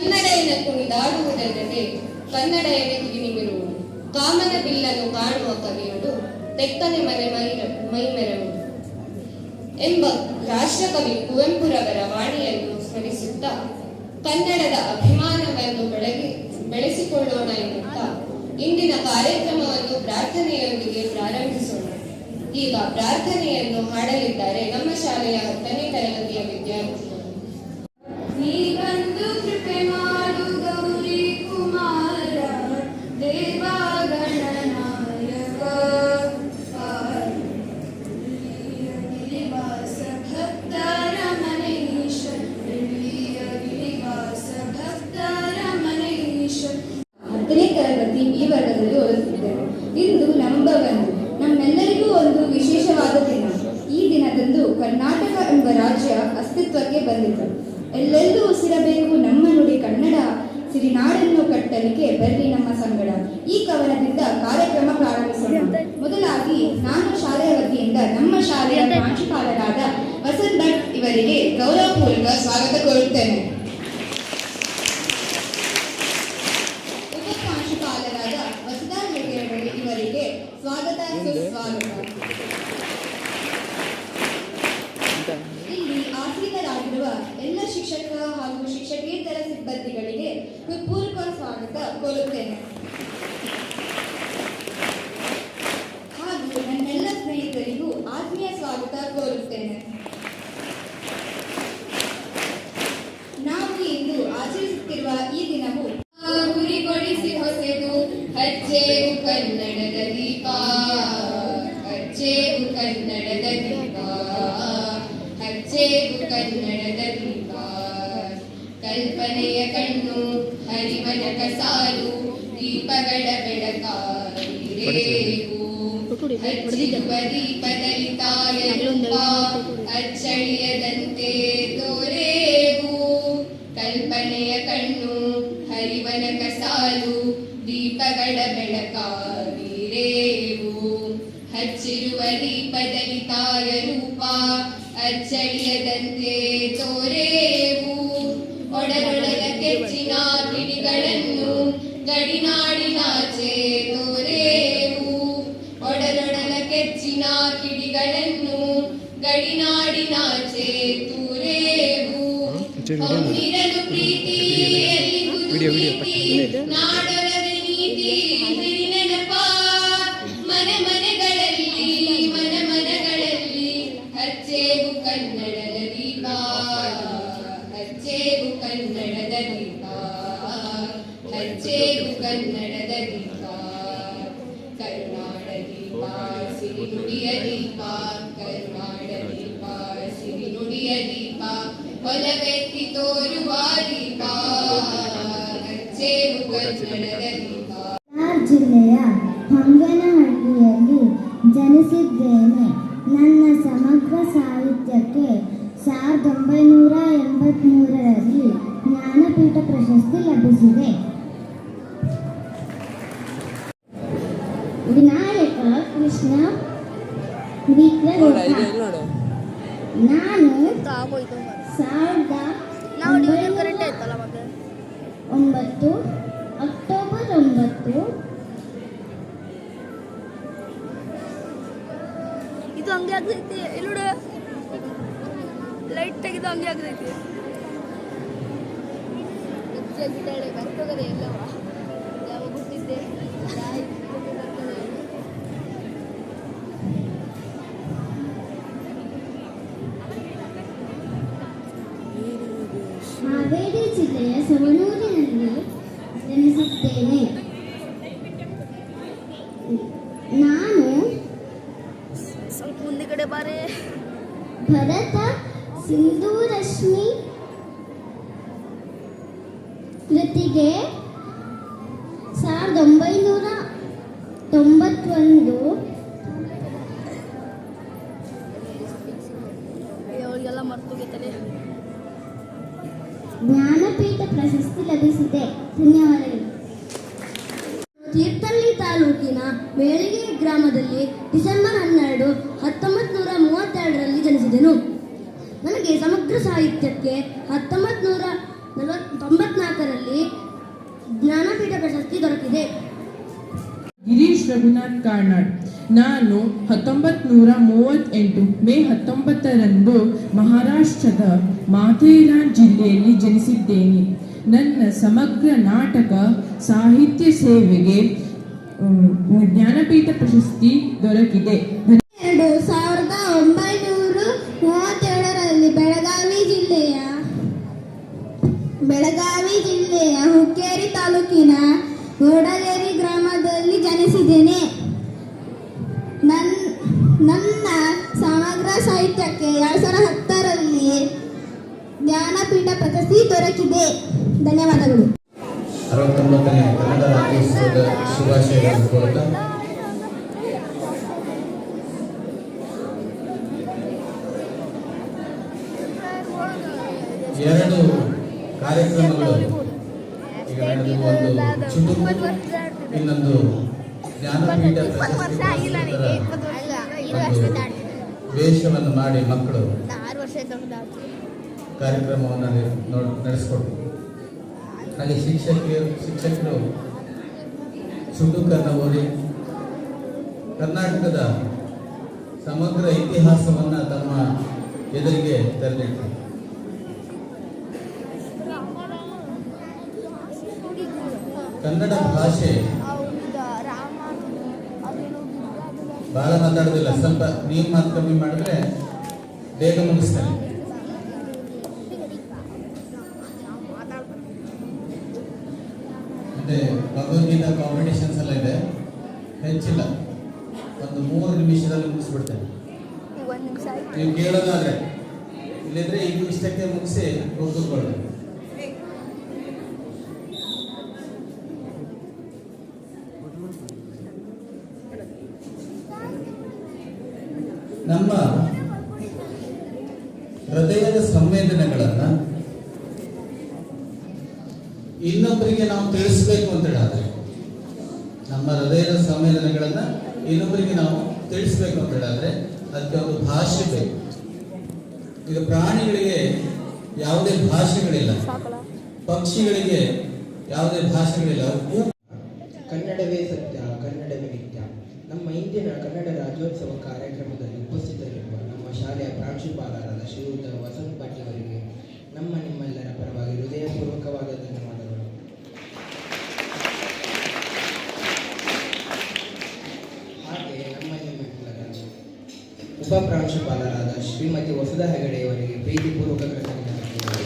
ಕನ್ನಡ ಕುಣಿದಾಡುವುದಲ್ಲದೆ ಕನ್ನಡ ಎನೆ ಕಿವಿನಿಮಿರುವುದು ಕಾಮನ ಬಿಲ್ಲನ್ನು ಕಾಣುವ ಕವಿಯುಡು ತೆಕ್ಕನೆ ಮನೆ ಮೈ ಮೈಮೆರವುದು. ಎಂಬ ರಾಷ್ಟ್ರಕವಿ ಕುವೆಂಪುರವರ ವಾಣಿಯನ್ನು ಸ್ಮರಿಸುತ್ತಾ ಕನ್ನಡದ ಅಭಿಮಾನವನ್ನು ಬೆಳಗಿ, ಬೆಳೆಸಿಕೊಳ್ಳೋಣ ಎನ್ನುತ್ತಾ ಇಂದಿನ ಕಾರ್ಯಕ್ರಮವನ್ನು ಪ್ರಾರ್ಥನೆಯೊಂದಿಗೆ ಪ್ರಾರಂಭಿಸೋಣ. ಈಗ ಪ್ರಾರ್ಥನೆಯನ್ನು ಹಾಡಲಿದ್ದಾರೆ ನಮ್ಮ ಶಾಲೆಯ ಹತ್ತನೇ ತರಗತಿಯ ವಿದ್ಯಾರ್ಥಿಗಳು ಕಟ್ಟಲಿಕ್ಕೆ ಬರ್ರಿ ನಮ್ಮ ಸಂಗಡ. ಈ ಕವನದಿಂದ ಕಾರ್ಯಕ್ರಮ ಪ್ರಾರಂಭಿಸೋಣ ಮೊದಲಾಗಿ ನಾನು ಶಾಲೆಯ ವತಿಯಿಂದ ನಮ್ಮ ಶಾಲೆಯ ಪ್ರಾಂಶುಪಾಲರಾದ ವಸಂತ್ ಭಟ್ ಇವರಿಗೆ ಗೌರವಪೂರ್ವಕ ಸ್ವಾಗತ ಕೋರುತ್ತೇನೆ. ಪ್ರಾಂಶುಪಾಲರಾದ ಇವರಿಗೆ ಸ್ವಾಗತ, ಸುಸ್ವಾಗತ. ಎಲ್ಲ ಶಿಕ್ಷಕ ಹಾಗೂ ಶಿಕ್ಷಕೇತರ ಸಿಬ್ಬಂದಿಗಳಿಗೆ ಪೂರ್ವ ಸ್ವಾಗತ ಕೋರುತ್ತೇನೆ ಹಾಗೂ ನನ್ನೆಲ್ಲ ಸ್ನೇಹಿತರಿಗೂ ಆತ್ಮೀಯ ಸ್ವಾಗತ ಕೋರುತ್ತೇನೆ. ನಾವು ಇಂದು ಆಚರಿಸುತ್ತಿರುವ ಈ ದಿನವು ಗುರಿಗೊಳಿಸಿ ಹೊಸೆದು ಹಚ್ಚೇವು ಕನ್ನಡದ ದೀಪ. ಹಚ್ಚೇವು ಕನ್ನಡದ ದೀಪ. ಹಚ್ಚೇವು ಕನ್ನಡದ ದೀಪ. ಕಲ್ಪನೆಯ ಕಣ್ಣು ಹರಿವನ ಕಸಾಲು ದೀಪಗಳ ಬೆಳಕಾಗಿರೇವು ಹಚ್ಚಿರುವ ದೀಪದಲ್ಲಿ ತಾಯ ರೂಪ ಅಚ್ಚಳಿಯದಂತೆ ತೋರೇವು ಕಲ್ಪನೆಯ ಕಣ್ಣು ಹರಿವನ ಕಸಾಲು ದೀಪಗಳ ಬೆಳಕಾಗಿರೇವು ಹಚ್ಚಿರುವ ದೀಪದಲ್ಲಿ ತಾಯ ರೂಪ ಅಚ್ಚಳಿಯದಂತೆ ತೋರೇವು ಮನಗಳಲ್ಲಿ ಹಚ್ಚೇವು ಕನ್ನಡದ ದೀಪ ಹಚ್ಚೇವು ಕನ್ನಡದ ದೀಪ ಹಚ್ಚೇವು ಕನ್ನಡದ ದೀಪ ಕರುನಾಡ ದೀಪ ಸಿರಿನುಡಿಯ ದೀಪ ಕರುನಾಡ ದೀಪ ಸಿರಿನುಡಿಯ ದೀಪ ಹೊಲವೆತ್ತಿ ತೋರುವ ಜಿಲ್ಲೆಯ ಹೊಂಗನಹಳ್ಳಿಯಲ್ಲಿ ಜನಿಸಿದ್ದೇನೆ. ನನ್ನ ಸಮಗ್ರ ಸಾಹಿತ್ಯಕ್ಕೆ ಸಾವಿರದ ಒಂಬೈನೂರ ಎಂಬತ್ತ್ಮೂರರಲ್ಲಿ ಜ್ಞಾನಪೀಠ ಪ್ರಶಸ್ತಿ ಲಭಿಸಿದೆ. ವಿನಾಯಕ ಕೃಷ್ಣ ನಾನು ಸಾವಿರದ ಒಂಬತ್ತು ಅಕ್ಟೋಬರ್ ಒಂಬತ್ತು. ಇದು ಹಂಗೆ ಆಗ್ತೈತಿ. ಇಲ್ಲೋಡ ಲೈಟ್ ತೆಗೆದು ಹಂಗೆ ಆಗ್ತೈತಿ. ಬರ್ತದೆ ಹಾವೇರಿ ಜಿಲ್ಲೆಯ ಸವಣೂರಿನಲ್ಲಿ ಜನಿಸಿದ್ದೇನೆ ನಾನು ಸ್ವಲ್ಪ ಮುಂದೆ ಬಾರೆ. ಭರತ ಸಿಂಧೂರಶ್ಮಿ ಕೃತಿಗೆ ಜ್ಞಾನಪೀಠ ಪ್ರಶಸ್ತಿ ಲಭಿಸಿದೆ. ಧನ್ಯವಾದಗಳು. ತೀರ್ಥಹಳ್ಳಿ ತಾಲೂಕಿನ ಮೇಳಿಗೆ ಗ್ರಾಮದಲ್ಲಿ ಡಿಸೆಂಬರ್ ಹನ್ನೆರಡು ಹತ್ತೊಂಬತ್ತು ನೂರ ಮೂವತ್ತೆರಡರಲ್ಲಿ ಜನಿಸಿದೆನು. ನನಗೆ ಸಮಗ್ರ ಸಾಹಿತ್ಯಕ್ಕೆ ಹತ್ತೊಂಬತ್ತು ನೂರ ತೊಂಬತ್ನಾಲ್ಕರಲ್ಲಿ ಜ್ಞಾನಪೀಠ ಪ್ರಶಸ್ತಿ ದೊರಕಿದೆ. ಗಿರೀಶ್ ರಘುನಾಥ್ ಕಾರ್ನಾಡ್. ನಾನು ಹತ್ತೊಂಬತ್ತು ನೂರ ಮೂವತ್ತೆಂಟು ಮೇ ಹತ್ತೊಂಬತ್ತರಂದು ಮಹಾರಾಷ್ಟ್ರದ ಮಾಥೇರಾ ಜಿಲ್ಲೆಯಲ್ಲಿ ಜನಿಸಿದ್ದೇನೆ. ನನ್ನ ಸಮಗ್ರ ನಾಟಕ ಸಾಹಿತ್ಯ ಸೇವೆಗೆ ಜ್ಞಾನಪೀಠ ಪ್ರಶಸ್ತಿ ದೊರಕಿದೆ. ರಾಜ್ಯೋತ್ಸವದ ಶುಭಾಶಯಗಳನ್ನು ಕೋರುತ್ತಾ ಎರಡು ಕಾರ್ಯಕ್ರಮಗಳು. ಈಗ ನಡೆದು ಒಂದು ಚುಟುಕು ಇನ್ನೊಂದು ಜ್ಞಾನಪೀಠ ವೇಷವನ್ನು ಮಾಡಿ ಮಕ್ಕಳು ಕಾರ್ಯಕ್ರಮವನ್ನು ನೆ- ನೋಡ್ ನಡೆಸ್ಕೊಟ್ರು. ಹಾಗೆ ಶಿಕ್ಷಕಿಯರು, ಶಿಕ್ಷಕರು ಚುಟುಕನ್ನು ಓದಿ ಕರ್ನಾಟಕದ ಸಮಗ್ರ ಇತಿಹಾಸವನ್ನು ತಮ್ಮ ಎದುರಿಗೆ ತೆರೆದಿಟ್ಟರು ಕನ್ನಡ ಭಾಷೆ ಬಹಳ ಮಾತಾಡೋದಿಲ್ಲ. ಸ್ವಲ್ಪ ನೀವು ಮಾತು ಕಮ್ಮಿ ಮಾಡಿದ್ರೆ ಬೇಗ ಮುಗಿಸ್ತೇನೆ ಮತ್ತೆ ಭಗವದ್ಗೀತಾ ಕಾಂಪಿಟೇಷನ್ಸ್ ಎಲ್ಲ ಇದೆ ಹೆಚ್ಚಿಲ್ಲ ಒಂದು ಮೂರು ನಿಮಿಷದಲ್ಲಿ ಮುಗಿಸ್ಬಿಡ್ತೇನೆ. ನೀವು ಕೇಳೋದಾದ್ರೆ ಇಲ್ಲಿದ್ರೆ ಈಗ ಇಷ್ಟಕ್ಕೆ ಮುಗಿಸಿ ಹೋಗ್ಕೊಳ್ಳಿ ನಮ್ಮ ಹೃದಯದ ಸಂವೇದನೆಗಳನ್ನ ಇನ್ನೊಬ್ಬರಿಗೆ ನಾವು ತಿಳಿಸ್ಬೇಕು ಅಂತ ಹೇಳಿದ್ರೆ ನಮ್ಮ ಹೃದಯದ ಸಂವೇದನೆಗಳನ್ನ ಇನ್ನೊಬ್ಬರಿಗೆ ನಾವು ತಿಳಿಸ್ಬೇಕು ಅಂತ ಹೇಳಿದ್ರೆ ಅದಕ್ಕೆ ಒಂದು ಭಾಷೆ ಬೇಕು. ಈಗ ಪ್ರಾಣಿಗಳಿಗೆ ಯಾವುದೇ ಭಾಷೆಗಳಿಲ್ಲ. ಪಕ್ಷಿಗಳಿಗೆ ಯಾವುದೇ ಭಾಷೆಗಳಿಲ್ಲ. ಕನ್ನಡವೇ ಸತ್ಯ, ಕನ್ನಡವೇ ನಿತ್ಯ. ನಮ್ಮ ಇಂದಿನ ಕನ್ನಡ ರಾಜ್ಯೋತ್ಸವ ಕಾರ್ಯಕ್ರಮದಲ್ಲಿ ಉಪಸ್ಥಿತರಿರುವ ನಮ್ಮ ಶಾಲೆಯ ಪ್ರಾಂಶುಪಾಲರಾದ ಶ್ರೀಯುತ ವಸಂತ್ ಪಾಟೀಲ್ ಅವರಿಗೆ ನಮ್ಮ ನಿಮ್ಮೆಲ್ಲರ ಪರವಾಗಿ ಹೃದಯಪೂರ್ವಕವಾದ ಧನ್ಯವಾದಗಳು ಹಾಗೆ ನಮ್ಮ ನಿಮ್ಮೆಲ್ಲರ ಉಪ ಪ್ರಾಂಶುಪಾಲರಾದ ಶ್ರೀಮತಿ ವಸುಧಾ ಹೆಗಡೆಯವರಿಗೆ ಪ್ರೀತಿಪೂರ್ವಕ ಕೃತಜ್ಞತೆಗಳು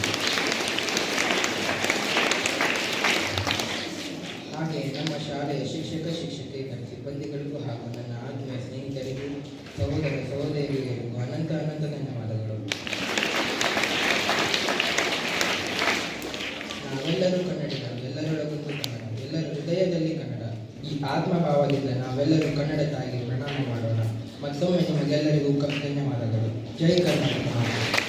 ಹಾಗೆ ನಮ್ಮ ಶಾಲೆಯ ಶಿಕ್ಷಕ ಶಿಕ್ಷಕೇತರ ಸಿಬ್ಬಂದಿಗಳಿಗೂ ಹಾಗೂ ನನ್ನ ಆತ್ಮೀಯ ಸ್ನೇಹಿತರಿಗೂ, ಸಹೋದರ ಸಹೋದರಿಯರಿಗೂ ಅನಂತ ಅನಂತ ಧನ್ಯವಾದಗಳು. ನಾವೆಲ್ಲರೂ ಕನ್ನಡಿಗರು ಎಲ್ಲರೊಳಗೊಂದು ಕನ್ನಡ, ಎಲ್ಲರ ಹೃದಯದಲ್ಲಿ ಕನ್ನಡ. ಈ ಆತ್ಮಭಾವದಿಂದ ನಾವೆಲ್ಲರೂ ಕನ್ನಡ ತಾಯಿಗೆ ಪ್ರಣಾಮ ಮತ್ತೊಮ್ಮೆ ನಿಮಗೆಲ್ಲರಿಗೂ ಧನ್ಯವಾದಗಳು. ಜೈ ಕರ್ನಾಟಕ.